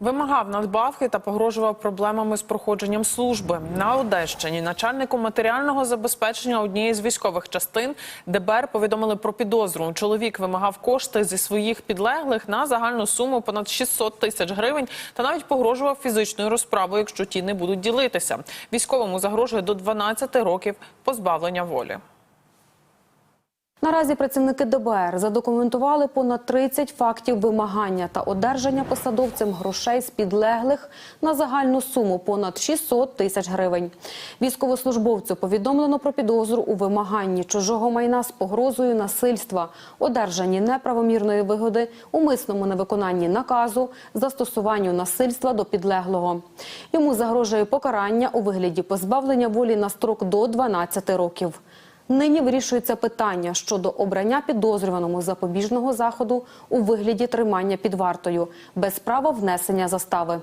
Вимагав надбавки та погрожував проблемами з проходженням служби на Одещині. Начальнику матеріального забезпечення однієї з військових частин ДБР повідомили про підозру. Чоловік вимагав кошти зі своїх підлеглих на загальну суму понад 600 тисяч гривень та навіть погрожував фізичною розправою, якщо ті не будуть ділитися. Військовому загрожує до 12 років позбавлення волі. Наразі працівники ДБР задокументували понад 30 фактів вимагання та одержання посадовцем грошей з підлеглих на загальну суму понад 600 тисяч гривень. Військовослужбовцю повідомлено про підозру у вимаганні чужого майна з погрозою насильства, одержанні неправомірної вигоди, умисному невиконанні наказу, застосуванню насильства до підлеглого. Йому загрожує покарання у вигляді позбавлення волі на строк до 12 років. Нині вирішується питання щодо обрання підозрюваному запобіжного заходу у вигляді тримання під вартою без права внесення застави.